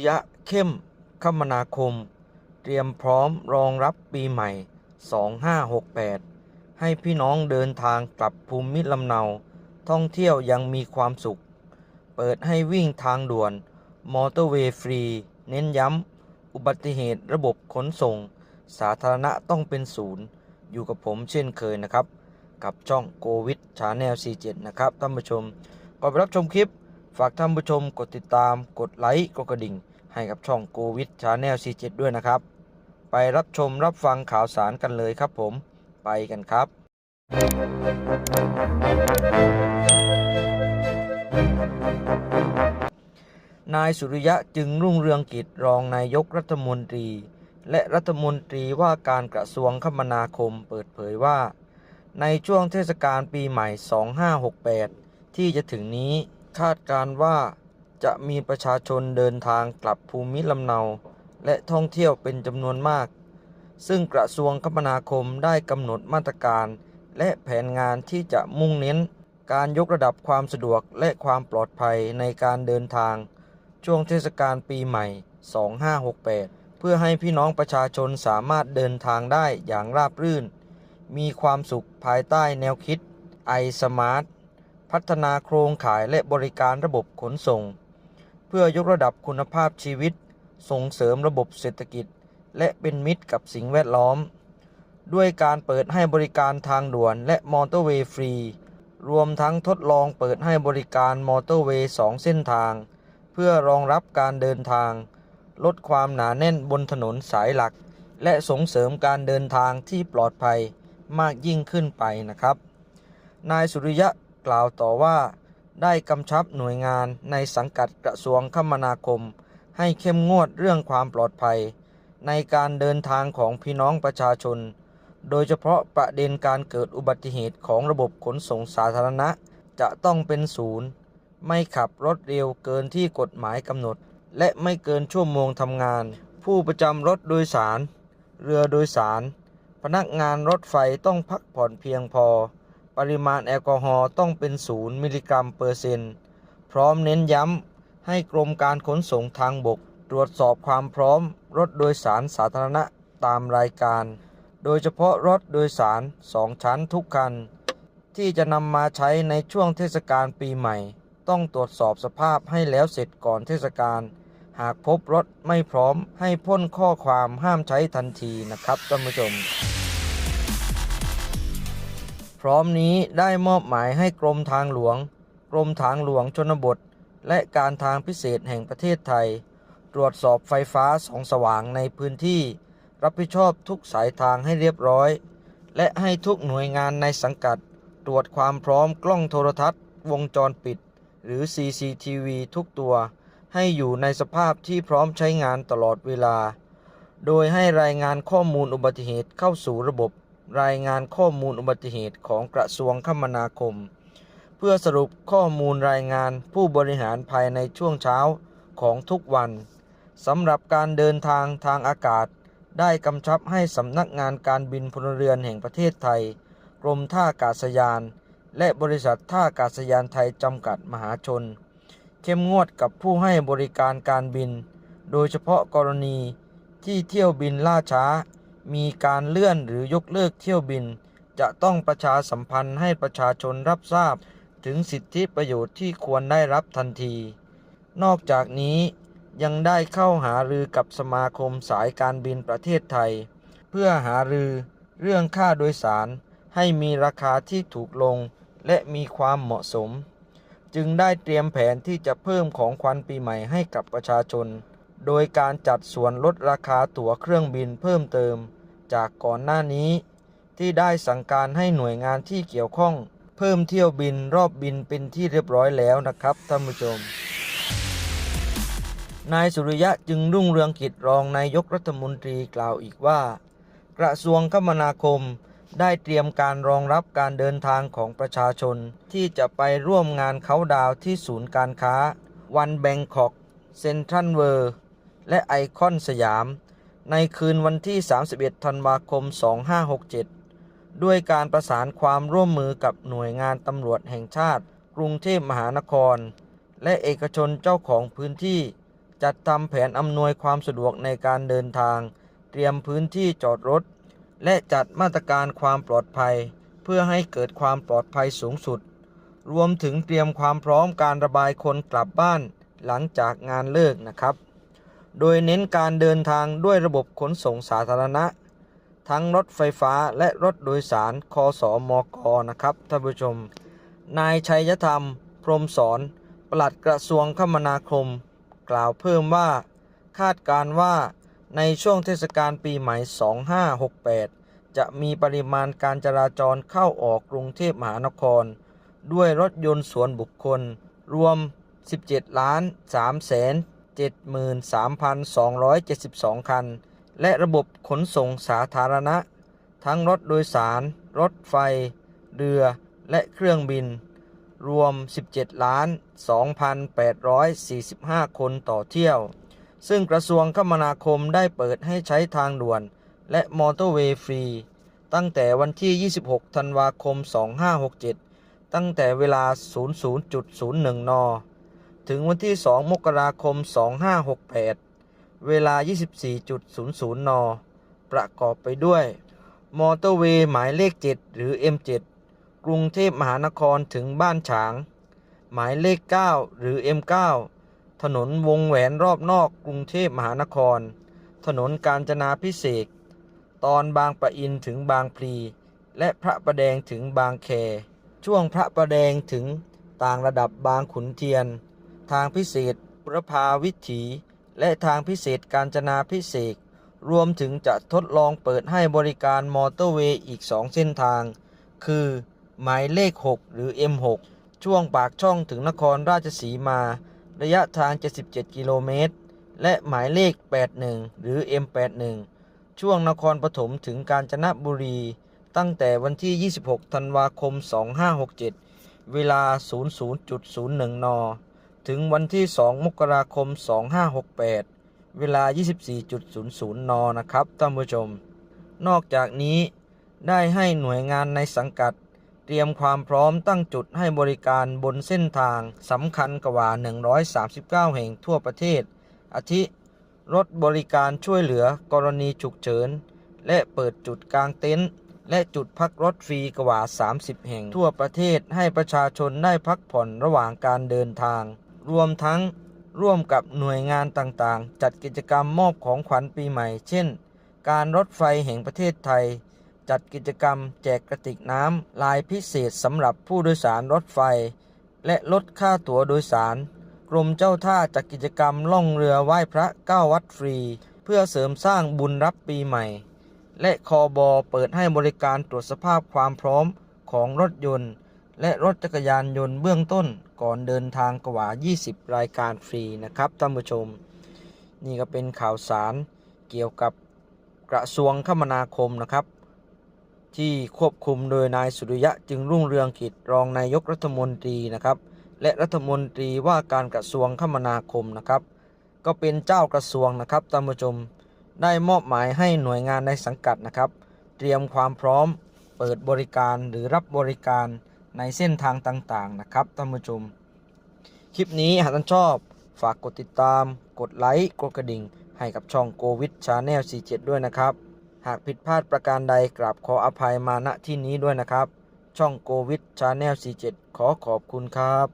ริยะเข้มคมนาคม เตรียมพร้อมรองรับปีใหม่ 2568 ให้พี่น้องเดินทางกลับภูมิลำเนา ท่องเที่ยวยังมีความสุข เปิดให้วิ่งทางด่วน มอเตอร์เวย์ฟรี เน้นย้ำ อุบัติเหตุระบบขนส่ง สาธารณะต้องเป็นศูนย์ อยู่กับผมเช่นเคยนะครับ กับช่องโกวิดชาแนล 47 นะครับท่านผู้ชมก่อนไปรับชมคลิป ฝากท่านผู้ชมกดติดตาม กดไลค์ กดกระดิ่ง ให้กับช่องโกวิดชาแนล47ด้วยนะครับ ไปรับชมรับฟังข่าวสารกันเลยครับผมไปกันครับ นายสุริยะจึงรุ่งเรืองกิจรองนายกรัฐมนตรี และรัฐมนตรีว่าการกระทรวงคมนาคมเปิดเผยว่า ในช่วงเทศกาลปีใหม่ 2568 ที่จะถึงนี้คาดการณ์ว่า จะมีประชาชนเดินทางกลับภูมิลำเนา และท่องเที่ยวเป็นจำนวนมาก ซึ่งกระทรวงคมนาคมได้กำหนดมาตรการ และแผนงานที่จะมุ่งเน้น การยกระดับความสะดวกและความปลอดภัยในการเดินทาง ช่วงเทศกาลปีใหม่ 2568 เพื่อให้พี่น้องประชาชนสามารถเดินทางได้อย่างราบรื่น มีความสุขภายใต้แนวคิด i Smart พัฒนาโครงข่ายและบริการระบบขนส่ง เพื่อยกระดับคุณภาพชีวิต ส่งเสริมระบบเศรษฐกิจ และเป็นมิตรกับสิ่งแวดล้อม ด้วยการเปิดให้บริการทางด่วนและมอเตอร์เวย์ฟรี รวมทั้งทดลองเปิดให้บริการมอเตอร์เวย์สองเส้นทาง เพื่อรองรับการเดินทาง ลดความหนาแน่นบนถนนสายหลัก และส่งเสริมการเดินทางที่ปลอดภัยมากยิ่งขึ้นไปนะครับ นายสุริยะกล่าวต่อว่า ได้กำชับหน่วยงานในสังกัดกระทรวงคมนาคม ให้เข้มงวดเรื่องความปลอดภัย ในการเดินทางของพี่น้องประชาชน โดยเฉพาะประเด็นการเกิดอุบัติเหตุของระบบขนส่งสาธารณะจะต้องเป็นศูนย์ ไม่ขับรถเร็วเกินที่กฎหมายกำหนด และไม่เกินชั่วโมงทำงาน ผู้ประจำรถโดยสาร เรือโดยสาร พนักงานรถไฟต้องพักผ่อนเพียงพอ ปริมาณแอลกอฮอล์ต้องเป็นศูนย์มิลลิกรัมเปอร์เซ็นต์พร้อมเน้นย้ำให้กรมการขนส่งทางบก ตรวจสอบความพร้อมรถโดยสารสาธารณะตามรายการ โดยเฉพาะรถโดยสารสองชั้นทุกคัน ที่จะนำมาใช้ในช่วงเทศกาลปีใหม่ ต้องตรวจสอบสภาพให้แล้วเสร็จก่อนเทศกาลหากพบรถไม่พร้อมให้พ่นข้อความห้ามใช้ทันทีนะครับท่านผู้ชม พร้อมนี้ได้มอบหมายให้กรมทางหลวง กรมทางหลวงชนบท และการทางพิเศษแห่งประเทศไทย ตรวจสอบไฟฟ้าสองสว่างในพื้นที่ รับผิดชอบทุกสายทางให้เรียบร้อย และให้ทุกหน่วยงานในสังกัด ตรวจความพร้อมกล้องโทรทัศน์ วงจรปิด หรือ CCTV ทุกตัว ให้อยู่ในสภาพที่พร้อมใช้งานตลอดเวลา โดยให้รายงานข้อมูลอุบัติเหตุเข้าสู่ระบบ รายงานข้อมูลอุบัติเหตุของกระทรวงคมนาคม เพื่อสรุปข้อมูลรายงานผู้บริหารภายในช่วงเช้าของทุกวันสำหรับการเดินทางทางอากาศ ได้กำชับให้สำนักงานการบินพลเรือนแห่งประเทศไทย กรมท่าอากาศยาน และบริษัทท่าอากาศยานไทยจำกัดมหาชน เข้มงวดกับผู้ให้บริการการบิน โดยเฉพาะกรณีที่เที่ยวบินล่าช้า มีการเลื่อนหรือยกเลิกเที่ยวบิน จะต้องประชาสัมพันธ์ให้ประชาชนรับทราบ ถึงสิทธิประโยชน์ที่ควรได้รับทันที นอกจากนี้ยังได้เข้าหารือกับสมาคมสายการบินประเทศไทย เพื่อหารือเรื่องค่าโดยสาร ให้มีราคาที่ถูกลง และมีความเหมาะสม จึงได้เตรียมแผนที่จะเพิ่มของขวัญปีใหม่ให้กับประชาชน โดยการจัดส่วนลดราคาตั๋วเครื่องบินเพิ่มเติม จากก่อนหน้านี้ ที่ได้สั่งการให้หน่วยงานที่เกี่ยวข้อง เพิ่มเที่ยวบินรอบบินเป็นที่เรียบร้อยแล้วนะครับท่านผู้ชม นายสุริยะจึงรุ่งเรืองกิจรองนายกรัฐมนตรีกล่าวอีกว่า กระทรวงคมนาคมได้เตรียมการรองรับการเดินทางของประชาชน ที่จะไปร่วมงานเขาดาวที่ศูนย์การค้า วันแบงคอกเซ็นทรัลเวิร์ และไอคอนสยาม ในคืนวันที่ 31 ธันวาคม 2567 ด้วยการประสานความร่วมมือกับหน่วยงานตำรวจแห่งชาติ กรุงเทพมหานคร และเอกชนเจ้าของพื้นที่ จัดทำแผนอำนวยความสะดวกในการเดินทาง เตรียมพื้นที่จอดรถ และจัดมาตรการความปลอดภัย เพื่อให้เกิดความปลอดภัยสูงสุด รวมถึงเตรียมความพร้อมการระบายคนกลับบ้านหลังจากงานเลิกนะครับ โดยเน้นการเดินทางด้วยระบบขนส่งสาธารณะ ทั้งรถไฟฟ้าและรถโดยสารคอสอมกนะครับท่านผู้ชม นายชัยธรรม พรหมสอนปลัดกระทรวงคมนาคม กล่าวเพิ่มว่า คาดการณ์ว่าในช่วงเทศกาลปีใหม่ 2568 จะมีปริมาณการจราจรเข้าออกกรุงเทพมหานคร ด้วยรถยนต์ส่วนบุคคล รวม 17 ล้าน3แสน 73,272 คัน และระบบขนส่งสาธารณะ ทั้งรถโดยสาร รถไฟ เรือ และเครื่องบิน รวม 17 ล้าน 2,845 คนต่อเที่ยว ซึ่งกระทรวงคมนาคมได้เปิดให้ใช้ทางด่วน และมอเตอร์เวย์ฟรี ตั้งแต่วันที่ 26 ธันวาคม 2567 ตั้งแต่เวลา 00.01 น ถึงวันที่ 2 มกราคม 2568 เวลา 24.00 น ประกอบไปด้วย มอเตอร์เวย์หมายเลข 7 หรือ M7 กรุงเทพมหานครถึงบ้านฉาง หมายเลข 9 หรือ M9 ถนนวงแหวนรอบนอกกรุงเทพมหานคร ถนนกาญจนาพิเศษ ตอนบางปะอินถึงบางพลี และพระประแดงถึงบางแค ช่วงพระประแดงถึงต่างระดับบางขุนเทียน ทางพิเศษบุรพาวิถี และทางพิเศษกาญจนาพิเศษ รวมถึงจะทดลองเปิดให้บริการมอเตอร์เวย์อีก 2 เส้นทาง คือ หมายเลข 6 หรือ M6 ช่วงปากช่องถึงนครราชสีมา ระยะทาง 77 กิโลเมตร และหมายเลข 81 หรือ M81 ช่วงนครปฐมถึงกาญจนบุรี ตั้งแต่วันที่ 26 ธันวาคม 2567 เวลา 00.01 น ถึงวันที่ 2 มกราคม 2568 เวลา 24.00 น นะครับ ท่านผู้ชม นอกจากนี้ได้ให้หน่วยงานในสังกัด เตรียมความพร้อมตั้งจุดให้บริการบนเส้นทางสำคัญกว่า 139 แห่งทั่วประเทศ อาทิ รถบริการช่วยเหลือกรณีฉุกเฉิน และเปิดจุดกลางเต็นท์และจุดพักรถฟรีกว่า 30 แห่งทั่วประเทศให้ประชาชนได้พักผ่อนระหว่างการเดินทาง รวมทั้งร่วมกับหน่วยงานต่างๆ จัดกิจกรรมมอบของขวัญปีใหม่ เช่น การรถไฟแห่งประเทศไทย จัดกิจกรรมแจกกระติกน้ำลายพิเศษสำหรับผู้โดยสารรถไฟ และลดค่าตั๋วโดยสาร กรมเจ้าท่าจัดกิจกรรมล่องเรือไหว้พระเก้าวัดฟรี เพื่อเสริมสร้างบุญรับปีใหม่ และคอบอเปิดให้บริการตรวจสภาพความพร้อมของรถยนต์ และรถจักรยานยนต์เบื้องต้นก่อนเดินทางกว่า 20 รายการฟรีนะครับท่านผู้ชม นี่ก็เป็นข่าวสารเกี่ยวกับกระทรวงคมนาคมนะครับ ที่ควบคุมโดยนายสุริยะจึงรุ่งเรืองกิจรองนายกรัฐมนตรีนะครับ และรัฐมนตรีว่าการกระทรวงคมนาคมนะครับ ก็เป็นเจ้ากระทรวงนะครับท่านผู้ชมได้มอบหมายให้หน่วยงานในสังกัดนะครับ เตรียมความพร้อมเปิดบริการหรือรับบริการ ในเส้นทางต่างๆนะครับท่านผู้ชม คลิปนี้หากท่านชอบฝากกดติดตาม กดไลค์กดกระดิ่ง ให้กับช่องโกวิดชาแนล47 ด้วยนะครับ หากผิดพลาดประการใดกราบขออภัยมาณที่นี้ด้วยนะครับ ช่องโกวิดชาแนล47 ขอขอบคุณครับ